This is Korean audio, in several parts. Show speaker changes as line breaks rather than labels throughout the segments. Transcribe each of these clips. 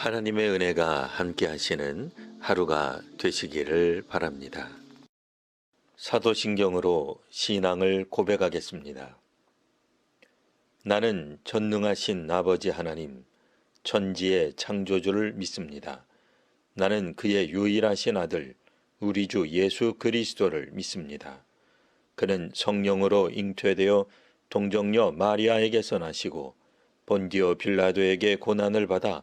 하나님의 은혜가 함께 하시는 하루가 되시기를 바랍니다. 사도신경으로 신앙을 고백하겠습니다. 나는 전능하신 아버지 하나님, 천지의 창조주를 믿습니다. 나는 그의 유일하신 아들, 우리 주 예수 그리스도를 믿습니다. 그는 성령으로 잉태되어 동정녀 마리아에게서 나시고 본디오 빌라도에게 고난을 받아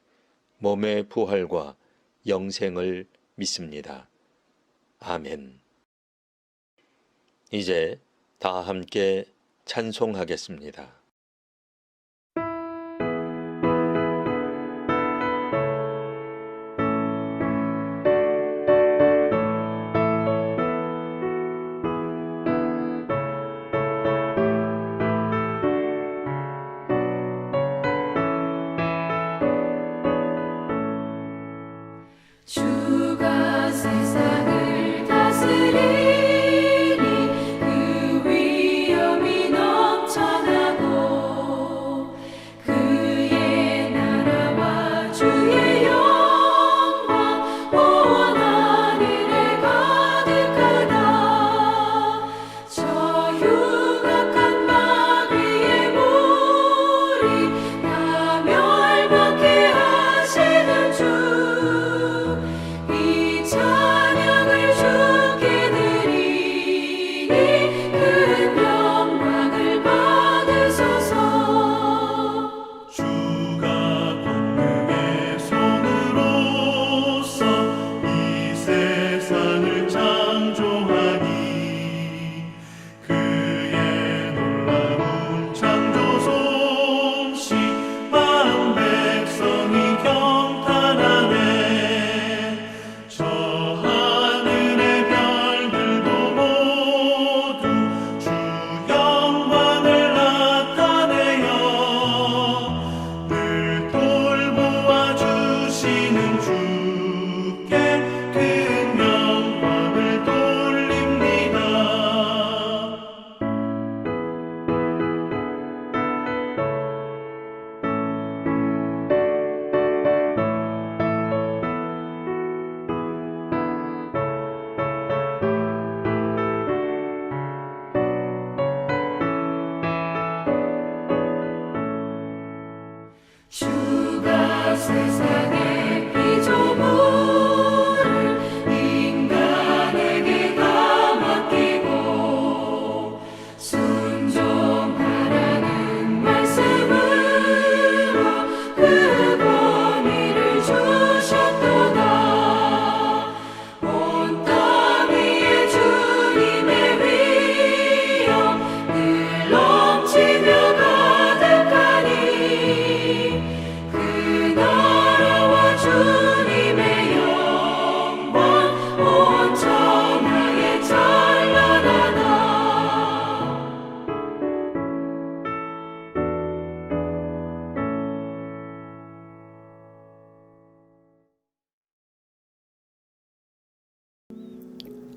몸의 부활과 영생을 믿습니다. 아멘. 이제 다 함께 찬송하겠습니다.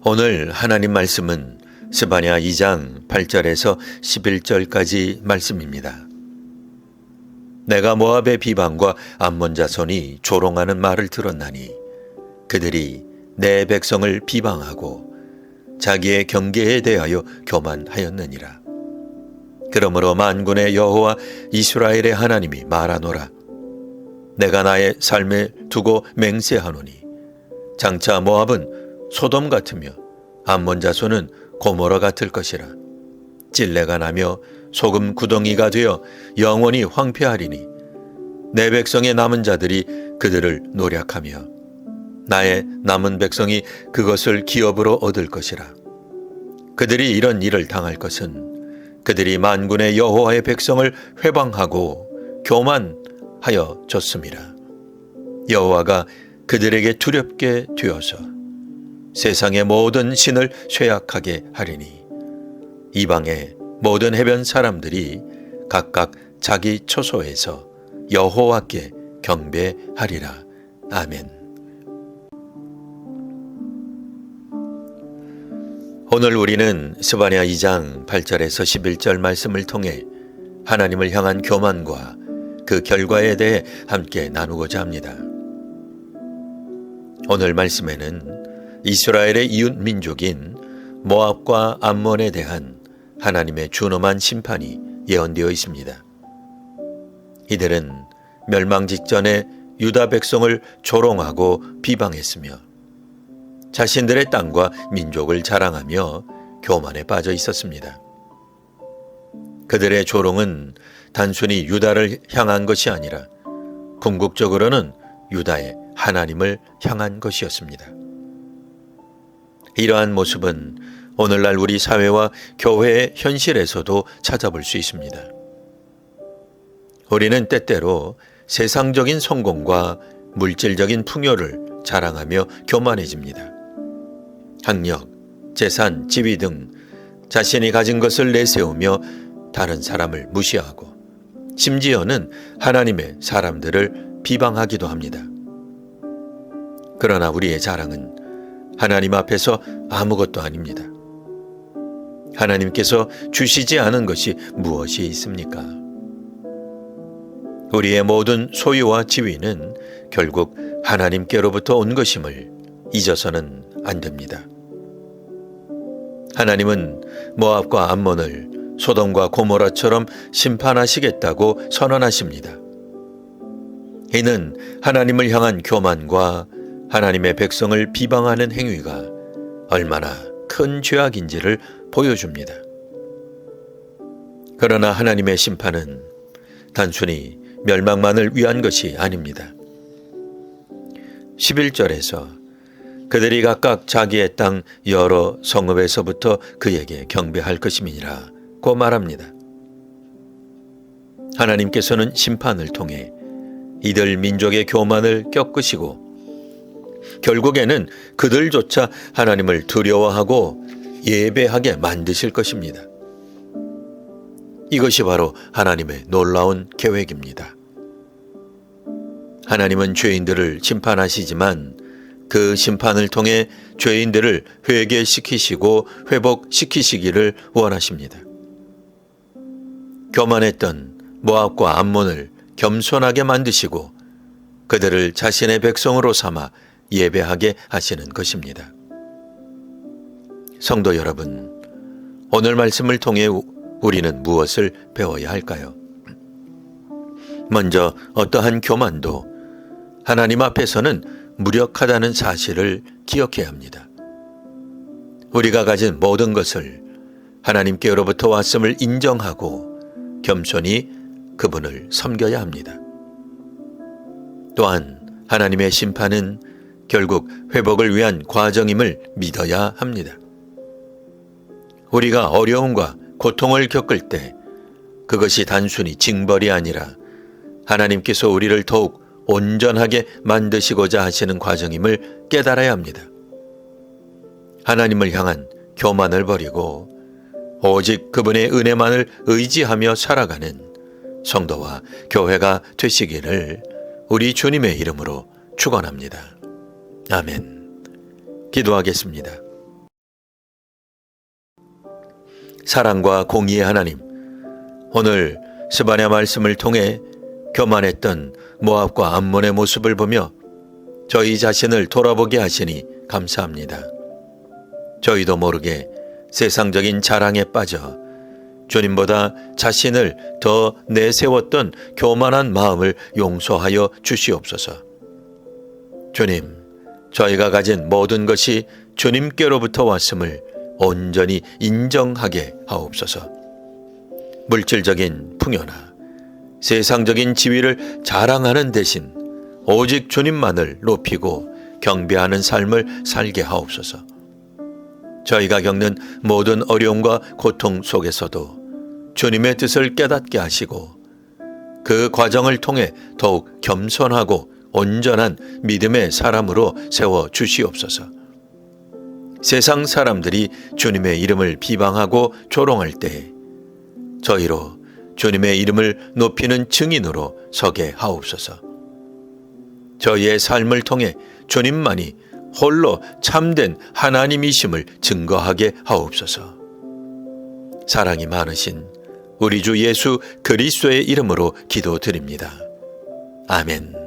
오늘 하나님 말씀은 스바냐 2장 8절에서 11절까지 말씀입니다. 내가 모압의 비방과 암몬 자손이 조롱하는 말을 들었나니 그들이 내 백성을 비방하고 자기의 경계에 대하여 교만하였느니라. 그러므로 만군의 여호와 이스라엘의 하나님이 말하노라. 내가 나의 삶을 두고 맹세하노니 장차 모압은 소돔 같으며 암몬 자손은 고모라 같을 것이라. 찔레가 나며 소금 구덩이가 되어 영원히 황폐하리니 내 백성의 남은 자들이 그들을 노략하며 나의 남은 백성이 그것을 기업으로 얻을 것이라. 그들이 이런 일을 당할 것은 그들이 만군의 여호와의 백성을 회방하고 교만하여 졌습니다. 여호와가 그들에게 두렵게 되어서 세상의 모든 신을 쇠약하게 하리니 이방의 모든 해변 사람들이 각각 자기 처소에서 여호와께 경배하리라. 아멘. 오늘 우리는 스바냐 2장 8절에서 11절 말씀을 통해 하나님을 향한 교만과 그 결과에 대해 함께 나누고자 합니다. 오늘 말씀에는 이스라엘의 이웃 민족인 모압과 암몬에 대한 하나님의 준엄한 심판이 예언되어 있습니다. 이들은 멸망 직전에 유다 백성을 조롱하고 비방했으며 자신들의 땅과 민족을 자랑하며 교만에 빠져 있었습니다. 그들의 조롱은 단순히 유다를 향한 것이 아니라 궁극적으로는 유다의 하나님을 향한 것이었습니다. 이러한 모습은 오늘날 우리 사회와 교회의 현실에서도 찾아볼 수 있습니다. 우리는 때때로 세상적인 성공과 물질적인 풍요를 자랑하며 교만해집니다. 학력, 재산, 지위 등 자신이 가진 것을 내세우며 다른 사람을 무시하고 심지어는 하나님의 사람들을 비방하기도 합니다. 그러나 우리의 자랑은 하나님 앞에서 아무것도 아닙니다. 하나님께서 주시지 않은 것이 무엇이 있습니까? 우리의 모든 소유와 지위는 결국 하나님께로부터 온 것임을 잊어서는 안 됩니다. 하나님은 모압과 암몬을 소돔과 고모라처럼 심판하시겠다고 선언하십니다. 이는 하나님을 향한 교만과 하나님의 백성을 비방하는 행위가 얼마나 큰 죄악인지를 보여줍니다. 그러나 하나님의 심판은 단순히 멸망만을 위한 것이 아닙니다. 11절에서 그들이 각각 자기의 땅 여러 성읍에서부터 그에게 경배할 것임이니라고 말합니다. 하나님께서는 심판을 통해 이들 민족의 교만을 꺾으시고 결국에는 그들조차 하나님을 두려워하고 예배하게 만드실 것입니다. 이것이 바로 하나님의 놀라운 계획입니다. 하나님은 죄인들을 심판하시지만 그 심판을 통해 죄인들을 회개시키시고 회복시키시기를 원하십니다. 교만했던 모압과 암몬을 겸손하게 만드시고 그들을 자신의 백성으로 삼아 예배하게 하시는 것입니다. 성도 여러분, 오늘 말씀을 통해 우리는 무엇을 배워야 할까요? 먼저 어떠한 교만도 하나님 앞에서는 무력하다는 사실을 기억해야 합니다. 우리가 가진 모든 것을 하나님께로부터 왔음을 인정하고 겸손히 그분을 섬겨야 합니다. 또한 하나님의 심판은 결국 회복을 위한 과정임을 믿어야 합니다. 우리가 어려움과 고통을 겪을 때 그것이 단순히 징벌이 아니라 하나님께서 우리를 더욱 온전하게 만드시고자 하시는 과정임을 깨달아야 합니다. 하나님을 향한 교만을 버리고 오직 그분의 은혜만을 의지하며 살아가는 성도와 교회가 되시기를 우리 주님의 이름으로 축원합니다. 아멘. 기도하겠습니다. 사랑과 공의의 하나님, 오늘 스바냐 말씀을 통해 교만했던 모압과 암몬의 모습을 보며 저희 자신을 돌아보게 하시니 감사합니다. 저희도 모르게 세상적인 자랑에 빠져 주님보다 자신을 더 내세웠던 교만한 마음을 용서하여 주시옵소서. 주님, 저희가 가진 모든 것이 주님께로부터 왔음을 온전히 인정하게 하옵소서. 물질적인 풍요나 세상적인 지위를 자랑하는 대신 오직 주님만을 높이고 경배하는 삶을 살게 하옵소서. 저희가 겪는 모든 어려움과 고통 속에서도 주님의 뜻을 깨닫게 하시고 그 과정을 통해 더욱 겸손하고 온전한 믿음의 사람으로 세워 주시옵소서. 세상 사람들이 주님의 이름을 비방하고 조롱할 때 저희로 주님의 이름을 높이는 증인으로 서게 하옵소서. 저희의 삶을 통해 주님만이 홀로 참된 하나님이심을 증거하게 하옵소서. 사랑이 많으신 우리 주 예수 그리스도의 이름으로 기도드립니다. 아멘.